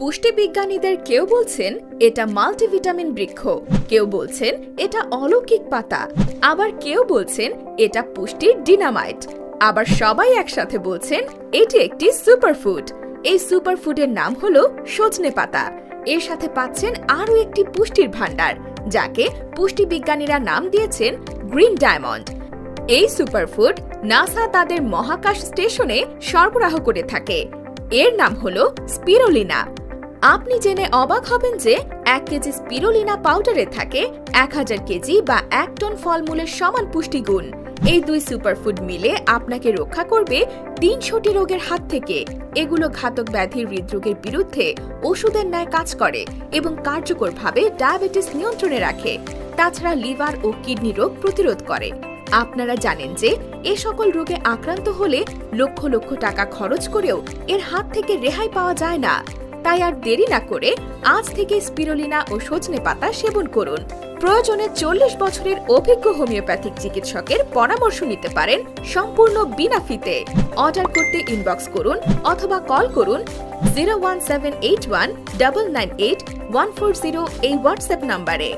পুষ্টিবিজ্ঞানীদের কেউ বলছেন এটা মাল্টিভিটামিন বৃক্ষ, কেউ বলছেন এটা অলৌকিক পাতা, আবার কেউ বলছেন এটা পুষ্টির ডিনামাইট, আবার সবাই একসাথে বলছেন এটি একটি সুপারফুড। এই সুপারফুডের নাম হলো সজনে পাতা। এর সাথে পাচ্ছেন আরও একটি পুষ্টির ভাণ্ডার, যাকে পুষ্টিবিজ্ঞানীরা নাম দিয়েছেন গ্রিন ডায়মন্ড। এই সুপারফুড নাসা তাদের মহাকাশ স্টেশনে সরবরাহ করে থাকে। এর নাম হলো স্পিরোলিনা। আপনি জেনে অবাক হবেন যে এক কেজি স্পিরোলিনা পাউডারে থাকে এক হাজার কেজি বা এক টন ফলমূলের সমান পুষ্টিগুণ। এই দুই সুপারফুড মিলে আপনাকে রক্ষা করবে তিনশোটি রোগের হাত থেকে। এগুলো ঘাতক ব্যাধির হৃদরোগের বিরুদ্ধে ওষুধের ন্যায় কাজ করে এবং কার্যকরভাবে ডায়াবেটিস নিয়ন্ত্রণে রাখে। তাছাড়া লিভার ও কিডনি রোগ প্রতিরোধ করে। আপনারা জানেন যে এ সকল রোগে আক্রান্ত হলে লক্ষ লক্ষ টাকা খরচ করেও এর হাত থেকে রেহাই পাওয়া যায় না। তাই আর দেরি না করে আজ থেকে স্পিরোলিনা ও সজনে পাতা সেবন করুন। প্রয়োজনে চল্লিশ বছরের অভিজ্ঞ হোমিওপ্যাথিক চিকিৎসকের পরামর্শ নিতে পারেন সম্পূর্ণ বিনা ফিতে। অর্ডার করতে ইনবক্স করুন অথবা কল করুন zero one seven eight one double nine eight one four zero এই হোয়াটসঅ্যাপ নাম্বারে